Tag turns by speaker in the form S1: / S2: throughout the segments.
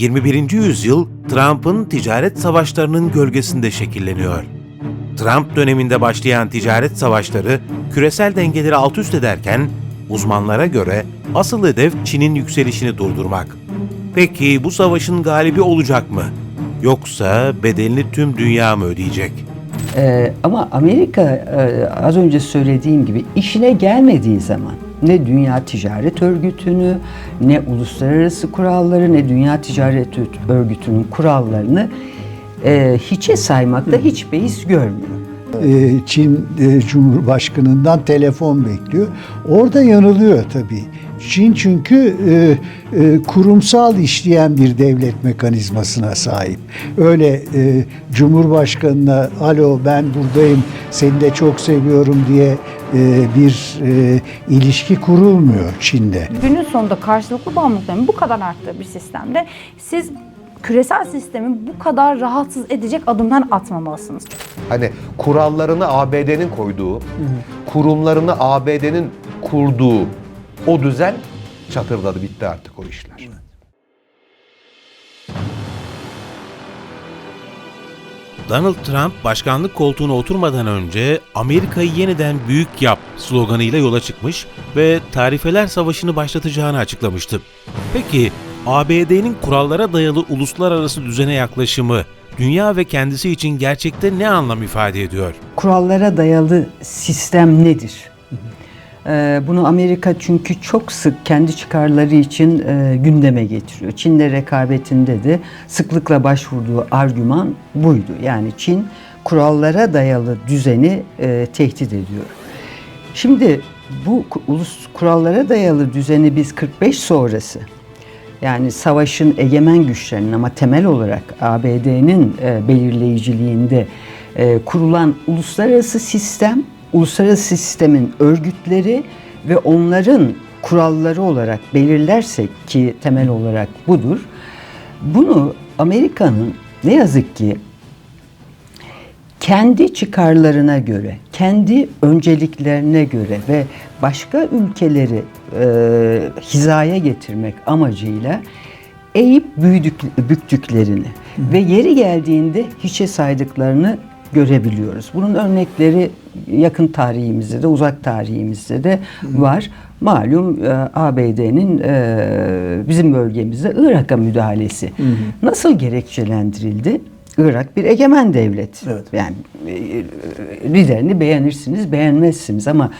S1: 21. yüzyıl Trump'ın ticaret savaşlarının gölgesinde şekilleniyor. Trump döneminde başlayan ticaret savaşları küresel dengeleri alt üst ederken uzmanlara göre asıl hedef Çin'in yükselişini durdurmak. Peki bu savaşın galibi olacak mı? Yoksa bedelini tüm dünya mı ödeyecek?
S2: Ee, ama Amerika e, az önce söylediğim gibi işine gelmediği zaman ne Dünya Ticaret Örgütü'nü, ne uluslararası kuralları, ne Dünya Ticaret Örgütü'nün kurallarını e, hiçe saymakta hiç beis görmüyor.
S3: e, Çin e, Cumhurbaşkanı'ndan telefon bekliyor. Orada yanılıyor tabii. Çin çünkü e, e, kurumsal işleyen bir devlet mekanizmasına sahip. Öyle e, Cumhurbaşkanı'na alo ben buradayım seni de çok seviyorum diye bir e, ilişki kurulmuyor Çin'de.
S4: Günün sonunda karşılıklı bağımlılıkların bu kadar arttığı bir sistemde siz küresel sistemi bu kadar rahatsız edecek adımlar atmamalısınız.
S5: Hani kurallarını ABD'nin koyduğu, kurumlarını ABD'nin kurduğu o düzen çatırdadı bitti artık o işler.
S1: Donald Trump başkanlık koltuğuna oturmadan önce Amerika'yı yeniden büyük yap sloganıyla yola çıkmış ve tarifeler savaşını başlatacağını açıklamıştı. Peki ABD'nin kurallara dayalı uluslararası düzene yaklaşımı dünya ve kendisi için gerçekte ne anlam ifade ediyor?
S2: kurallara dayalı sistem nedir? Ee, Bunu Amerika çünkü çok sık kendi çıkarları için e, gündeme getiriyor. Çin'le rekabetinde de sıklıkla başvurduğu argüman buydu. Yani Çin kurallara dayalı düzeni e, tehdit ediyor. Şimdi bu ulus kurallara dayalı düzeni biz 45 sonrası yani savaşın egemen güçlerinin ama temel olarak ABD'nin e, belirleyiciliğinde kurulan uluslararası sistem, uluslararası sistemin örgütleri ve onların kuralları olarak belirlersek ki temel olarak budur. Bunu Amerika'nın ne yazık ki kendi çıkarlarına göre, kendi önceliklerine göre ve başka ülkeleri e, hizaya getirmek amacıyla eğip büyüdük, büktüklerini ve yeri geldiğinde hiçe saydıklarını görebiliyoruz. Bunun örnekleri yakın tarihimizde de uzak tarihimizde de var. Malum e, ABD'nin e, bizim bölgemizde Irak'a müdahalesi nasıl gerekçelendirildi? Irak bir egemen devlet. Yani e, liderini beğenirsiniz, beğenmezsiniz ama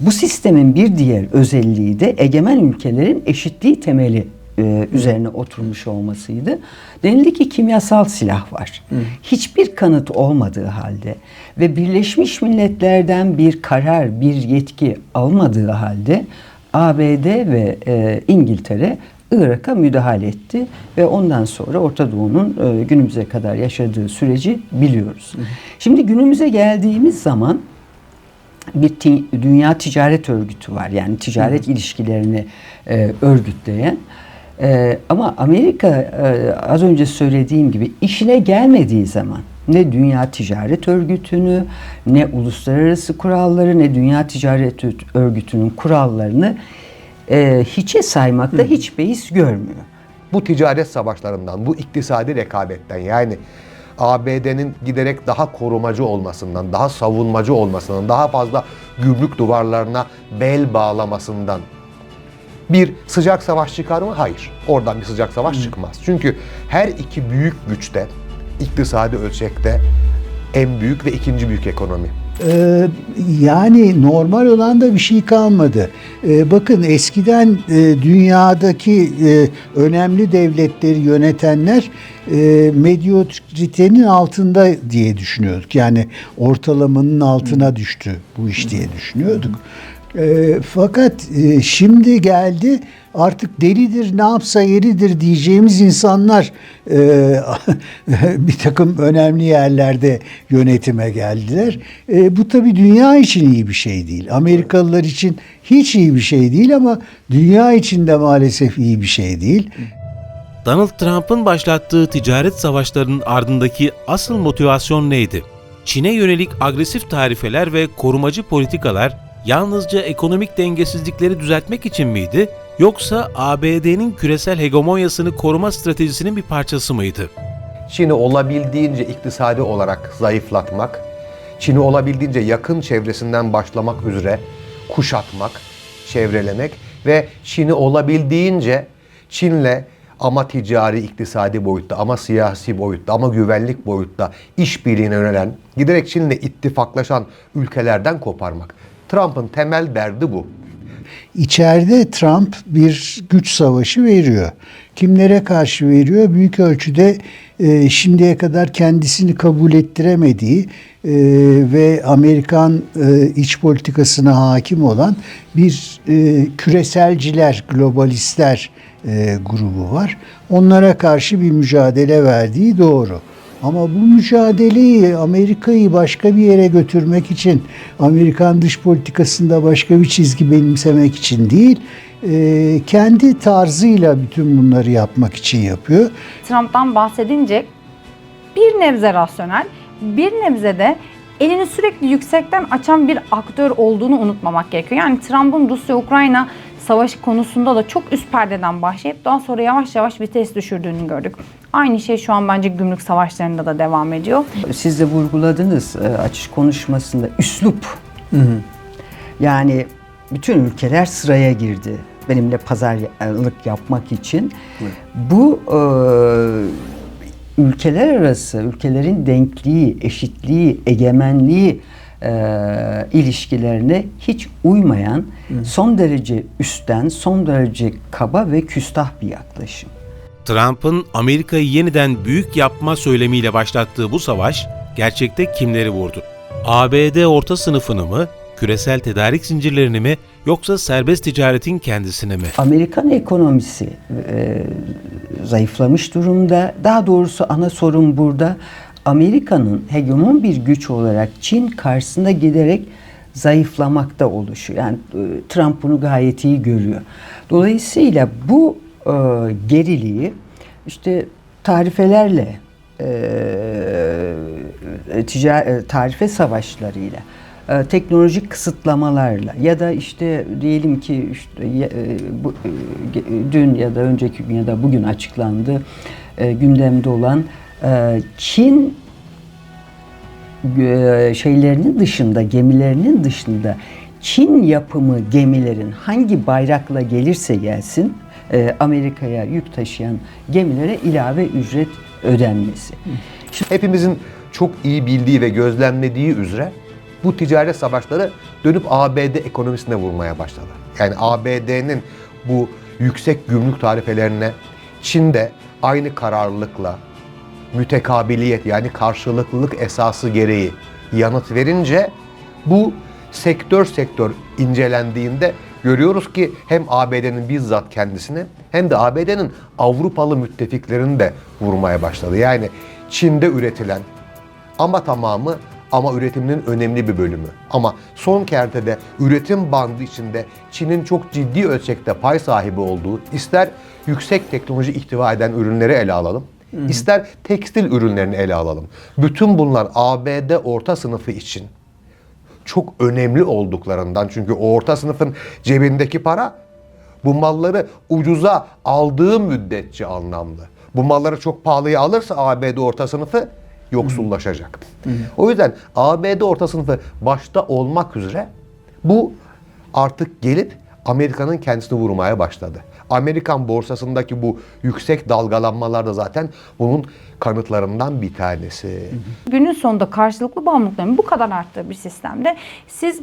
S2: bu sistemin bir diğer özelliği de egemen ülkelerin eşitliği temeli e, üzerine oturmuş olmasıydı. Denildi ki kimyasal silah var. Hiçbir kanıt olmadığı halde ve Birleşmiş Milletler'den bir karar, bir yetki almadığı halde ABD ve e, İngiltere Irak'a müdahale etti ve ondan sonra Orta Doğu'nun e, günümüze kadar yaşadığı süreci biliyoruz. Şimdi günümüze geldiğimiz zaman bir ti- dünya ticaret örgütü var. Yani ticaret ilişkilerini e, örgütleyen. E, ama Amerika e, az önce söylediğim gibi işine gelmediği zaman ne Dünya Ticaret Örgütü'nü, ne uluslararası kuralları, ne Dünya Ticaret Örgütü'nün kurallarını e, hiçe saymakta hiç beis görmüyor.
S5: Bu ticaret savaşlarından, bu iktisadi rekabetten yani ABD'nin giderek daha korumacı olmasından, daha savunmacı olmasından, daha fazla gümrük duvarlarına bel bağlamasından bir sıcak savaş çıkar mı? Hayır. Oradan bir sıcak savaş çıkmaz. Çünkü her iki büyük güçte, iktisadi ölçekte en büyük ve ikinci büyük ekonomi.
S3: Ee, yani normal olan da bir şey kalmadı. Ee, bakın eskiden e, dünyadaki e, önemli devletleri yönetenler e, medyokritenin altında diye düşünüyorduk. Yani ortalamanın altına düştü bu iş diye düşünüyorduk. E, fakat e, şimdi geldi artık delidir ne yapsa yeridir diyeceğimiz insanlar e, bir takım önemli yerlerde yönetime geldiler. E, bu tabii dünya için iyi bir şey değil. Amerikalılar için hiç iyi bir şey değil ama dünya için de maalesef iyi bir şey değil.
S1: Donald Trump'ın başlattığı ticaret savaşlarının ardındaki asıl motivasyon neydi? Çin'e yönelik agresif tarifeler ve korumacı politikalar yalnızca ekonomik dengesizlikleri düzeltmek için miydi Yoksa ABD'nin küresel hegemonyasını koruma stratejisinin bir parçası mıydı?
S5: Çin'i olabildiğince iktisadi olarak zayıflatmak, Çin'i olabildiğince yakın çevresinden başlamak üzere kuşatmak, çevrelemek ve Çin'i olabildiğince Çin'le ama ticari, iktisadi boyutta, ama siyasi boyutta, ama güvenlik boyutta işbirliğine yönelen, giderek Çin'le ittifaklaşan ülkelerden koparmak. Trump'ın temel derdi bu.
S3: İçeride Trump bir güç savaşı veriyor. Kimlere karşı veriyor? Büyük ölçüde e, şimdiye kadar kendisini kabul ettiremediği e, ve Amerikan e, iç politikasına hakim olan bir e, küreselciler, globalistler e, grubu var. Onlara karşı bir mücadele verdiği doğru. Ama bu mücadeleyi Amerika'yı başka bir yere götürmek için, Amerikan dış politikasında başka bir çizgi benimsemek için değil, e, kendi tarzıyla bütün bunları yapmak için yapıyor.
S4: Trump'tan bahsedince bir nebze rasyonel, bir nebze de elini sürekli yüksekten açan bir aktör olduğunu unutmamak gerekiyor. Yani Trump'ın Rusya-Ukrayna savaşı konusunda da çok üst perdeden başlayıp daha sonra yavaş yavaş vites düşürdüğünü gördük. Aynı şey şu an bence gümrük savaşlarında da devam ediyor.
S2: Siz de vurguladınız e, açış konuşmasında üslup. Yani bütün ülkeler sıraya girdi benimle pazarlık yapmak için. Bu e, ülkeler arası, ülkelerin denkliği, eşitliği, egemenliği e, ilişkilerine hiç uymayan, son derece üstten, son derece kaba ve küstah bir yaklaşım.
S1: Trump'ın Amerika'yı yeniden büyük yapma söylemiyle başlattığı bu savaş gerçekte kimleri vurdu? ABD orta sınıfını mı, küresel tedarik zincirlerini mi yoksa serbest ticaretin kendisini mi?
S2: Amerikan ekonomisi e, zayıflamış durumda. Daha doğrusu ana sorun burada Amerika'nın hegemon bir güç olarak Çin karşısında giderek zayıflamakta oluşu. Yani e, Trump bunu gayet iyi görüyor. Dolayısıyla bu e, geriliği işte tarifelerle e, tica- e, tarife savaşlarıyla e, teknolojik kısıtlamalarla ya da işte diyelim ki işte e, bu, e, dün ya da önceki gün ya da bugün açıklandı e, gündemde olan e, Çin e, şeylerinin dışında gemilerinin dışında Çin yapımı gemilerin hangi bayrakla gelirse gelsin e, Amerika'ya yük taşıyan gemilere ilave ücret ödenmesi.
S5: Hepimizin çok iyi bildiği ve gözlemlediği üzere bu ticaret savaşları dönüp ABD ekonomisine vurmaya başladı. Yani ABD'nin bu yüksek gümrük tarifelerine Çin'de aynı kararlılıkla mütekabiliyet yani karşılıklılık esası gereği yanıt verince bu sektör sektör incelendiğinde görüyoruz ki hem ABD'nin bizzat kendisini hem de ABD'nin Avrupalı müttefiklerini de vurmaya başladı. Yani Çin'de üretilen ama tamamı ama üretiminin önemli bir bölümü. Ama son kertede üretim bandı içinde Çin'in çok ciddi ölçekte pay sahibi olduğu ister yüksek teknoloji ihtiva eden ürünleri ele alalım. ister tekstil ürünlerini ele alalım. Bütün bunlar ABD orta sınıfı için çok önemli olduklarından çünkü o orta sınıfın cebindeki para bu malları ucuza aldığı müddetçe anlamlı. Bu malları çok pahalıya alırsa ABD orta sınıfı yoksullaşacak. O yüzden ABD orta sınıfı başta olmak üzere bu artık gelip Amerika'nın kendisini vurmaya başladı. Amerikan borsasındaki bu yüksek dalgalanmalar da zaten bunun kanıtlarından bir tanesi.
S4: Günün sonunda karşılıklı bağımlılıkların bu kadar arttığı bir sistemde siz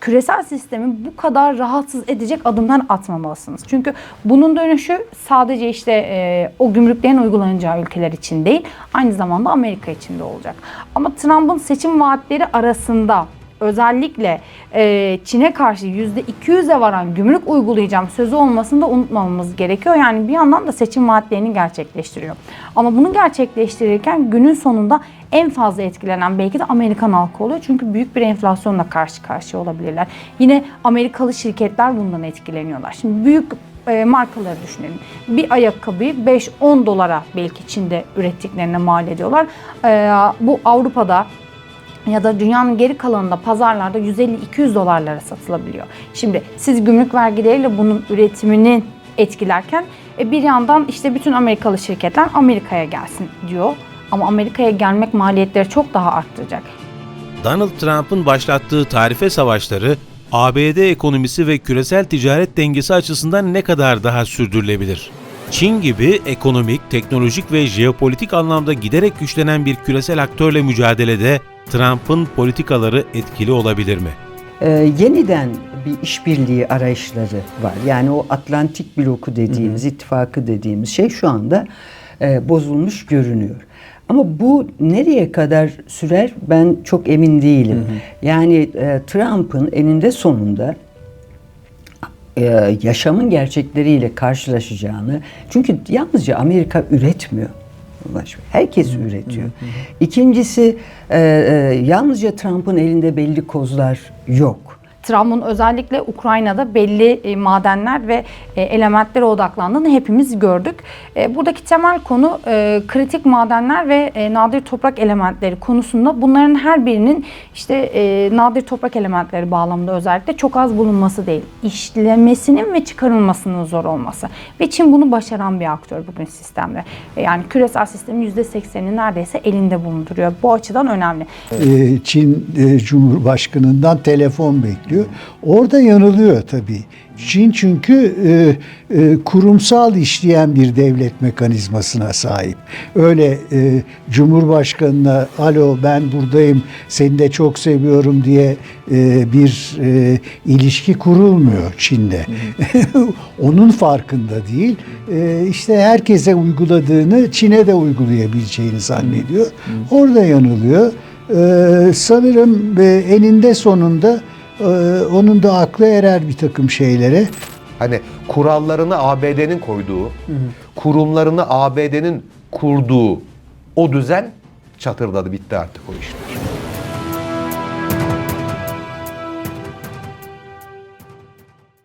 S4: küresel sistemi bu kadar rahatsız edecek adımlar atmamalısınız. Çünkü bunun dönüşü sadece işte e, o gümrüklerin uygulanacağı ülkeler için değil, aynı zamanda Amerika için de olacak. Ama Trump'ın seçim vaatleri arasında özellikle e, Çin'e karşı %200'e varan gümrük uygulayacağım sözü olmasını da unutmamamız gerekiyor. Yani bir yandan da seçim vaatlerini gerçekleştiriyor. Ama bunu gerçekleştirirken günün sonunda en fazla etkilenen belki de Amerikan halkı oluyor. Çünkü büyük bir enflasyonla karşı karşıya olabilirler. Yine Amerikalı şirketler bundan etkileniyorlar. Şimdi büyük e, markaları düşünelim. Bir ayakkabıyı 5-10 dolara belki Çin'de ürettiklerine mal ediyorlar. E, bu Avrupa'da ya da dünyanın geri kalanında pazarlarda 150-200 dolarlara satılabiliyor. Şimdi siz gümrük vergileriyle bunun üretiminin etkilerken e, bir yandan işte bütün Amerikalı şirketler Amerika'ya gelsin diyor. Ama Amerika'ya gelmek maliyetleri çok daha arttıracak.
S1: Donald Trump'ın başlattığı tarife savaşları ABD ekonomisi ve küresel ticaret dengesi açısından ne kadar daha sürdürülebilir? Çin gibi ekonomik, teknolojik ve jeopolitik anlamda giderek güçlenen bir küresel aktörle mücadelede Trump'ın politikaları etkili olabilir mi?
S2: Ee, yeniden bir işbirliği arayışları var. Yani o Atlantik bloku dediğimiz, ittifakı dediğimiz şey şu anda e, bozulmuş görünüyor. Ama bu nereye kadar sürer ben çok emin değilim. Yani e, Trump'ın eninde sonunda e, yaşamın gerçekleriyle karşılaşacağını çünkü yalnızca Amerika üretmiyor. Herkes üretiyor. İkincisi e, e, yalnızca Trump'ın elinde belli kozlar yok.
S4: Trump'ın özellikle Ukrayna'da belli e, madenler ve e, elementlere odaklandığını hepimiz gördük. E, buradaki temel konu kritik madenler ve nadir toprak elementleri konusunda bunların her birinin işte nadir toprak elementleri bağlamında özellikle çok az bulunması değil. işlemesinin ve çıkarılmasının zor olması. Ve Çin bunu başaran bir aktör bugün sistemde. Yani küresel sistemin %80'ini neredeyse elinde bulunduruyor. Bu açıdan önemli.
S3: Çin Cumhurbaşkanı'ndan telefon bekliyor. Orada yanılıyor tabii. Çin çünkü e, e, kurumsal işleyen bir devlet mekanizmasına sahip. Öyle e, Cumhurbaşkanına alo ben buradayım seni de çok seviyorum diye e, bir e, ilişki kurulmuyor Çin'de. Onun farkında değil. E, işte herkese uyguladığını Çin'e de uygulayabileceğini zannediyor. Orada yanılıyor. Ee, sanırım e, eninde sonunda e, onun da aklı erer bir takım şeylere.
S5: Hani kurallarını ABD'nin koyduğu, kurumlarını ABD'nin kurduğu o düzen çatırdadı bitti artık o işler.